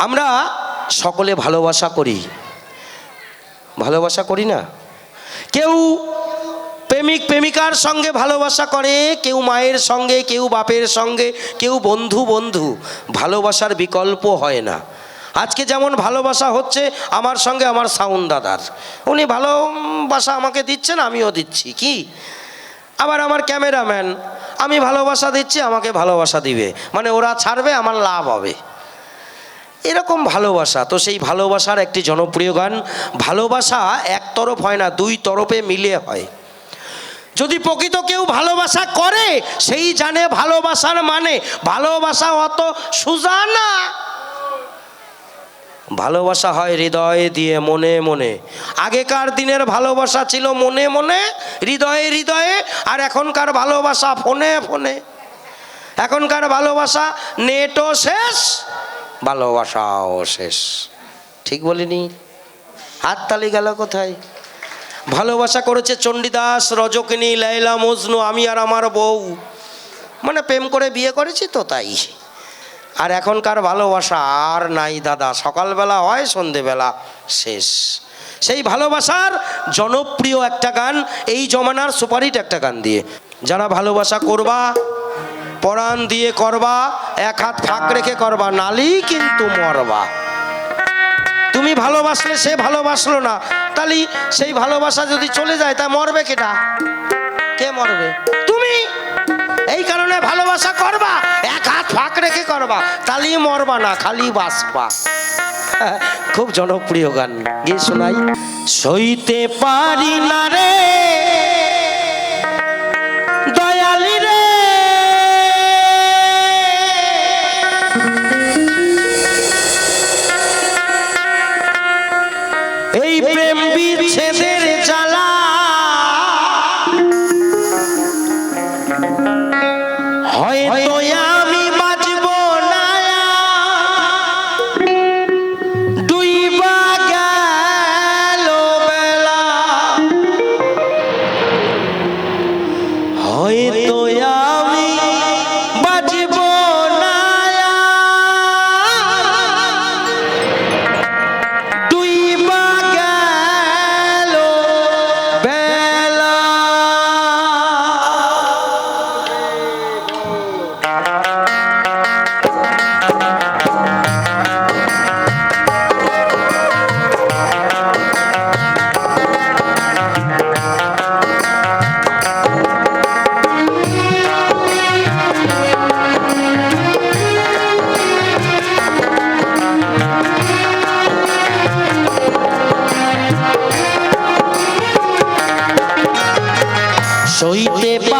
আমরা সকলে ভালোবাসা করি। ভালোবাসা করি না? কেউ প্রেমিক প্রেমিকার সঙ্গে ভালোবাসা করে, কেউ মায়ের সঙ্গে, কেউ বাপের সঙ্গে, কেউ বন্ধু বন্ধু, ভালোবাসার বিকল্প হয় না। আজকে যেমন ভালোবাসা হচ্ছে, আমার সঙ্গে আমার সাউন্ড দাদার। উনি ভালোবাসা আমাকে দিচ্ছেন আমিও দিচ্ছি। কি? আবার আমার ক্যামেরাম্যান, আমি ভালোবাসা দিচ্ছি, আমাকে ভালোবাসা দিবে। মানে ওরা ছাড়বে, আমার লাভ হবে। এরকম ভালোবাসা। তো সেই ভালোবাসার একটি জনপ্রিয় গান, ভালোবাসা এক তরফ হয় না, দুই তরফে মিলে হয়। যদি প্রকৃত কেউ ভালোবাসা করে, সেই জানে ভালোবাসার মানে। ভালোবাসা অত সুজা না ভালোবাসা হয় হৃদয়ে দিয়ে মনে মনে। আগেকার দিনের ভালোবাসা ছিল মনে মনে, হৃদয়ে হৃদয়ে, আর এখনকার ভালোবাসা ফোনে ফোনে। এখনকার ভালোবাসা নেটও শেষ ভালোবাসাও শেষ। ঠিক বলিনি? হাততালি গেল কোথায়? ভালোবাসা করেছে চণ্ডীদাস, রজকিনী লাইলা মজনু, আমি আর আমার বউ। মানে প্রেম করে বিয়ে করেছি তো তাই। আর এখনকার ভালোবাসা আর নাই দাদা। সকালবেলা হয়, সন্ধেবেলা শেষ। সেই ভালোবাসার জনপ্রিয় একটা গান, এই জমানার সুপারিট একটা গান দিয়ে। যারা ভালোবাসা করবা পরাণ দিয়ে করবা, এক হাত ফাঁক রেখে করবা, নালি কিন্তু মরবা। তুমি ভালোবাসলে সে ভালোবাসলো না, তাহলে সেই ভালোবাসা যদি চলে যায়, তা মরবে কেটা? কে মরবে? তুমি! এই কারণে ভালোবাসা করবা, এক হাত ফাঁক রেখে করবা তালি মরবা না, খালি বাসবা খুব জনপ্রিয় গান, গিয়ে শোনাই। সইতে পারি না রে। সইতে পারি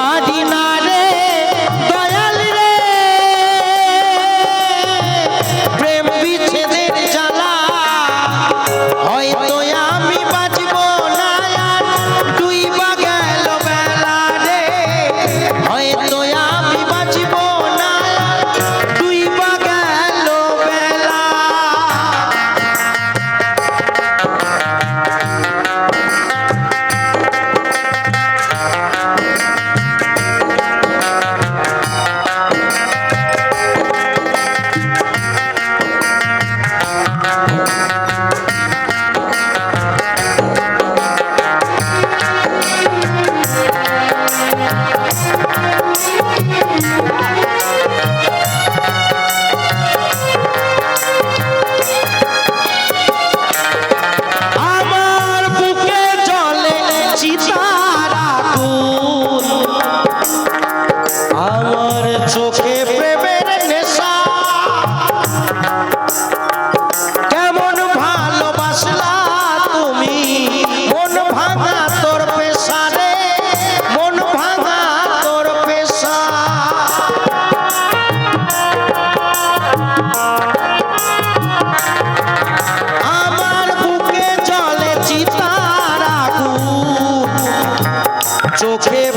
okay.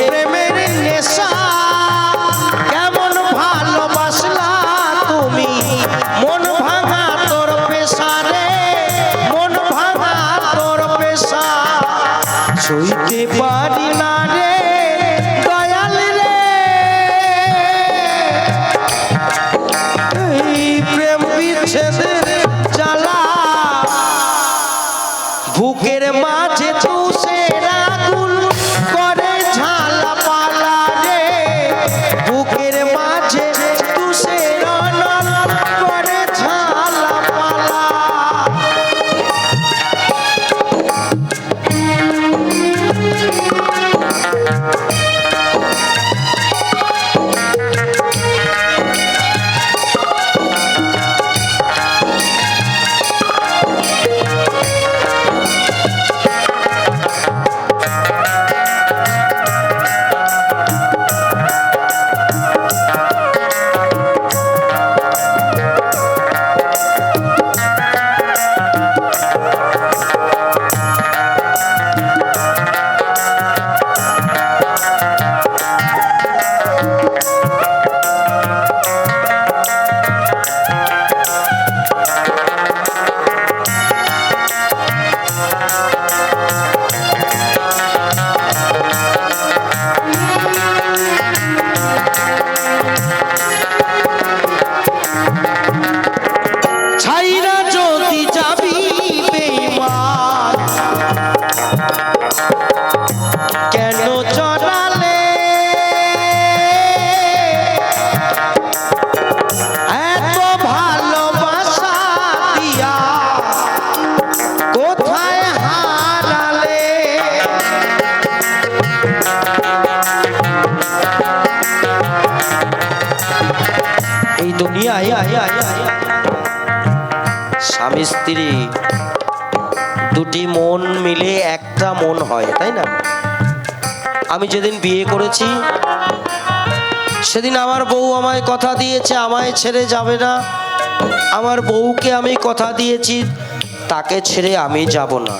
স্বামী স্ত্রী, দুটি মন মিলে একটা মন হয়, তাই না? আমি যেদিন বিয়ে করেছি, সেদিন আমার বউ আমায় কথা দিয়েছে, আমায় ছেড়ে যাবে না। আমার বউকে আমি কথা দিয়েছি, তাকে ছেড়ে আমি যাব না।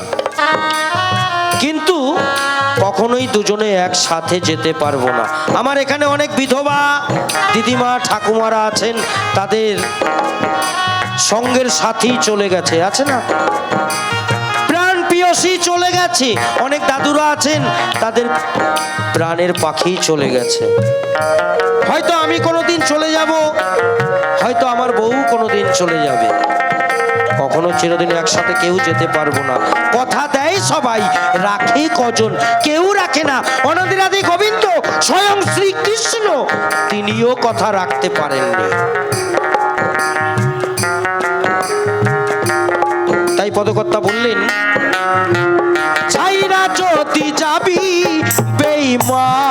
কিন্তু কখনোই দুজনে একসাথে যেতে পারব না। আমার এখানে অনেক বিধবা দিদিমা, ঠাকুমারা আছেন, তাদের সঙ্গের সাথী চলে গেছে, আছে না? প্রাণ পিয়সী চলে গেছে। অনেক দাদুরা আছেন, তাদের প্রাণের পাখি চলে গেছে। হয়তো আমি কোনোদিন চলে যাব, হয়তো আমার বউ কোনোদিন চলে যাবে। কখনো চিরদিন একসাথে কেউ যেতে পারব না। কথা সবাই রাখে কজন? কেউ রাখে না। অনাদিরাদি গোবিন্দ স্বয়ং শ্রীকৃষ্ণ। তিনিও কথা রাখতে পারেননি তাই পদকর্তা বললেন, ছাইরা যদি যাবি বেঈমান